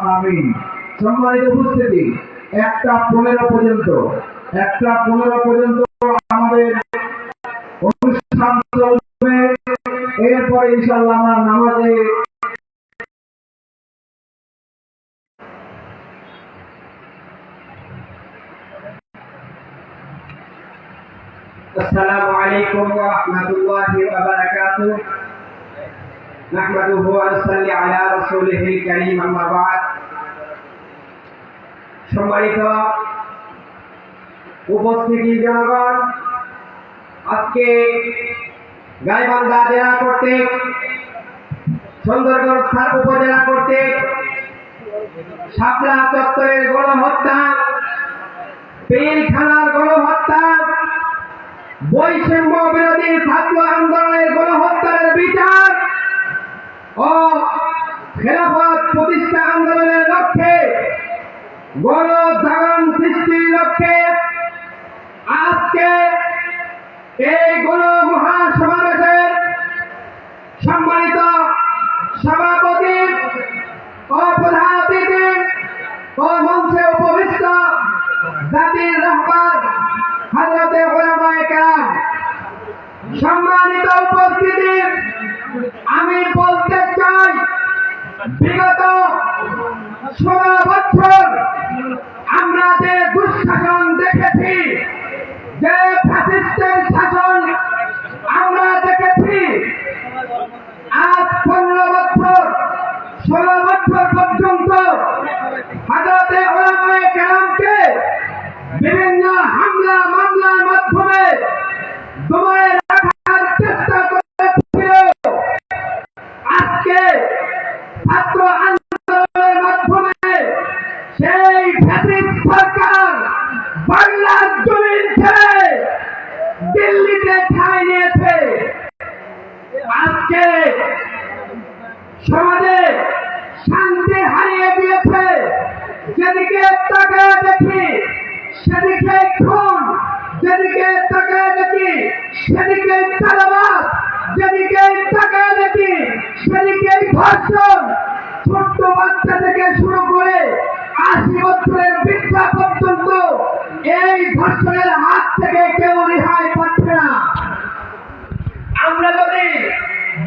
আমিন সম্মানিত উপস্থিতি একটা পনেরো পর্যন্ত একটা পনেরো পর্যন্ত আমাদের অনুষ্ঠান চলবে এরপরে ইনশাল্লাহ আমরা নামাজে السلام عليكم ورحمة الله وبركاته نحمده ونصلي على رسوله الكريم أما بعد সম্মানিত উপস্থিতি জনগণ, আজকে গাইবান্ধা জেলা কর্তৃক, সুন্দরগঞ্জ উপজেলা কর্তৃক শাপলা চত্বরের গণহত্যা পেলখানার গণহত্যা, বৈষম্য বিরোধী ছাত্র আন্দোলনের গণহত্যার বিচার ও খেলাফত গণজাগরণ সৃষ্টির লক্ষ্যে আজকে এই গণ মহাসমাবেশের সম্মানিত সভাপতি ও প্রধান অতিথি ও মঞ্চে উপবিষ্ট জাতির রহমান হজরতে ওলামায়ে সম্মানিত উপস্থিতি, আমি বলতে চাই, বিগত ষোলো বছর আমরা যে দুঃশাসন দেখেছি, যে ফ্যাসিস্টের শাসন আমরা দেখেছি, আজ পনেরো বছর, ষোলো বছর পর্যন্ত হাজারে ওলামায় কেরামকে বিভিন্ন হামলা শান্তি হারিয়ে গিয়েছে যেদিকে তাকায় দেখি, সেদিকে খুন। যেদিকে তাকায় দেখি, সেদিকে তালাবাদ যেদিকে তাকায় দেখি, সেদিকে ধর্ষণ। ছোট্ট বাচ্চা থেকে শুরু করে আশি বছরের বৃদ্ধা পর্যন্ত এই ধর্ষণের হাত থেকে কেউ রেহাই পাচ্ছে না আমরা যদি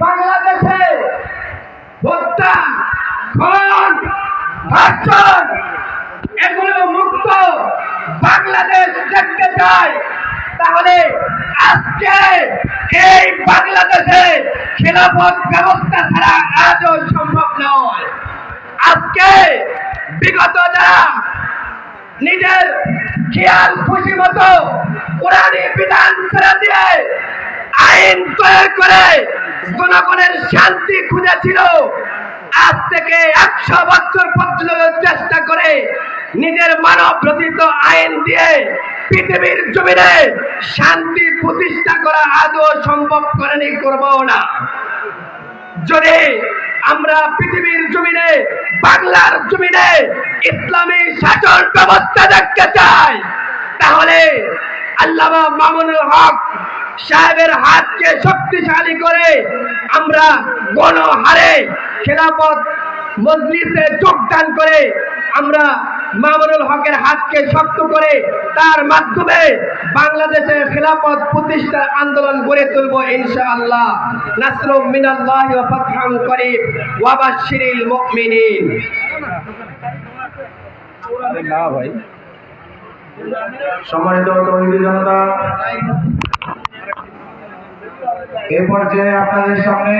বাংলাদেশে হত্যা খুন ধর্ষণ এগুলো মুক্ত বাংলাদেশ দেখতে চাই। তাহলে আজকে এই বাংলাদেশে খেলাফত ব্যবস্থা ছাড়া আজও সম্ভব নয়। আজকে বিগত যারা নিজের খেয়াল খুশি মতো কোরআনী বিধান ছেড়ে দিয়ে আইন তৈরি করে জনগণের শান্তি খুঁজেছিল, আজ থেকে একশো বছর পর্যন্ত চেষ্টা করে নিজের মানব রচিত আইন দিয়ে পৃথিবীর জমিনে শান্তি প্রতিষ্ঠা করা আদৌ সম্ভব করেনি, করব না। যদি আমরা পৃথিবীর জমিনে, বাংলার জমিনে ইসলামী শাসন ব্যবস্থা দেখতে চাই, তাহলে আল্লামা মামুনুল হক সাহেবের হাতকে শক্তিশালী করে আমরা গণহারে, খেলাপথ মজলিসে যোগদান করে আমরা মামুনুল হকের হাতকে শক্ত করে তার মাধ্যমে বাংলাদেশের খেলাপথ প্রতিষ্ঠার আন্দোলন গড়ে তুলব ইনশাআল্লাহ। নাসরুম মিনাল্লাহি ওয়া করিব ওয়া বাশশিরিল মুমিনিন। না ভাই। সম্মানিত জনতা, এ পর্যায়ে আপনাদের সামনে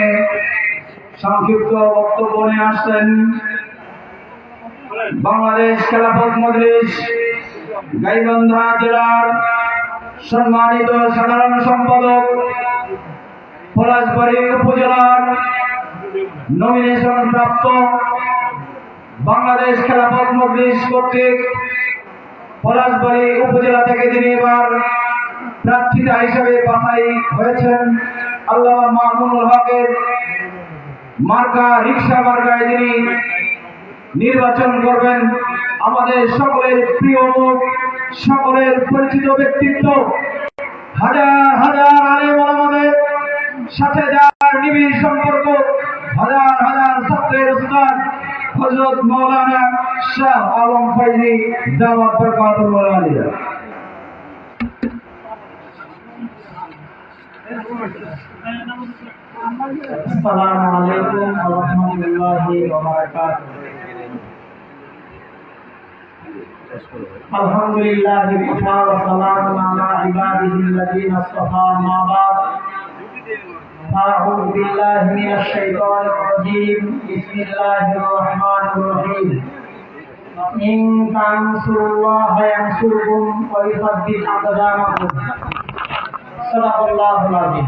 সংক্ষিপ্ত বক্তব্য নিয়ে আসছেন বাংলাদেশ খেলাফত মজলিস, গাইবান্ধা জেলার সম্মানিত সাধারণ সম্পাদক, পলাশবাড়ি উপজেলার নমিনেশন প্রাপ্ত বাংলাদেশ খেলাফত মজলিস কর্তৃক পলাশবাড়ি উপজেলা থেকে তিনি এবার প্রার্থিতা হিসেবে বাছাই হয়েছেন আল্লাহ মাহমুদুল হকের মার্কা, রিক্সা মার্কায় তিনি নির্বাচন করবেন, আমাদের সকলের প্রিয় মুখ সকলের পরিচিত ব্যক্তিত্ব, হাজার হাজার আলেম আমাদের সাথে যার নিবিড় সম্পর্ক, হাজার হাজার ছাত্রের উস্তাদ হযরত মাওলানা শাহ আলম ফাইজি দাওয়াত বরকাতুল আলিয়া। السلام عليكم ورحمة الله وبركاته الحمد لله وكفى وسلام على عباده الذين اصطفى ما بعد أعوذ بالله من الشيطان الرجيم بسم الله الرحمن الرحيم إن تنصروا الله ينصركم ويثبت أقدامكم صدق الله العظيم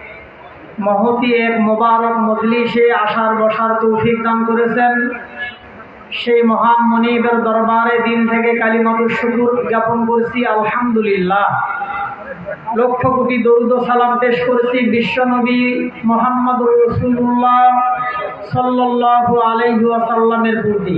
মহতি এক মোবারক মজলিসে আসার বসার তৌফিক দান করেছেন। সেই মহান মনিবের দরবারে দিন থেকে কালী কালিমাত শুকুর জ্ঞাপন করছি, আলহামদুলিল্লাহ। লক্ষ কোটি দরুদ সালাম পেশ করছি বিশ্বনবী মোহাম্মদ রসুল্লাহ সাল্লাল্লাহু আলাইহি ওয়াসাল্লামের প্রতি।